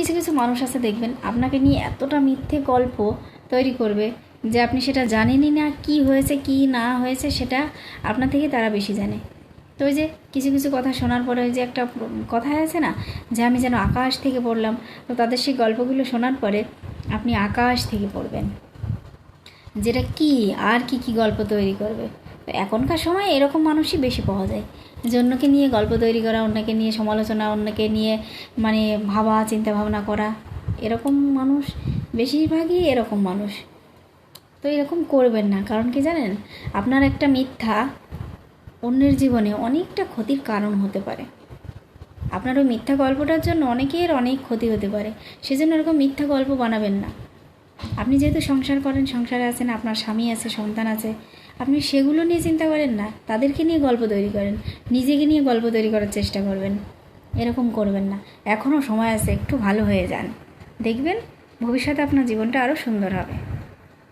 কিছু কিছু মানুষ আছে, দেখবেন, আপনাকে নিয়ে এতটা মিথ্যে গল্প তৈরি করবে যে আপনি সেটা জানেনই না কি হয়েছে, কি না হয়েছে, সেটা আপনার থেকে তারা বেশি জানে। তো ওই যে কিছু কিছু কথা শোনার পরে ওই যে একটা কথা আছে না, যে আমি যেন আকাশ থেকে পড়লাম, তো তাদের সেই গল্পগুলো শোনার পরে আপনি আকাশ থেকে পড়বেন। যেটা কি, আর কি কি গল্প তৈরি করবে। তো এখনকার সময় এরকম মানুষই বেশি পাওয়া যায়। যে অন্যকে নিয়ে গল্প তৈরি করা, অন্যকে নিয়ে সমালোচনা, অন্যকে নিয়ে মানে ভাবা চিন্তা ভাবনা করা। এরকম মানুষ, বেশিরভাগই এরকম মানুষ। তো এরকম করবেন না, কারণ কি জানেন? আপনার একটা মিথ্যা অন্যের জীবনে অনেকটা ক্ষতির কারণ হতে পারে। আপনার ওই মিথ্যা গল্পটার জন্য অনেকের অনেক ক্ষতি হতে পারে। সেজন্য এরকম মিথ্যা গল্প বানাবেন না। আপনি যেহেতু সংসার করেন, সংসারে আছেন, আপনার স্বামী আছে, সন্তান আছে, আপনি সেগুলো নিয়ে চিন্তা করেন না। তাদেরকে নিয়ে গল্প তৈরি করেন। নিজেকে নিয়ে গল্প তৈরি করার চেষ্টা করবেন। এরকম করবেন না। এখনও সময় আছে, একটু ভালো হয়ে যান। দেখবেন ভবিষ্যতে আপনার জীবনটা আরও সুন্দর হবে।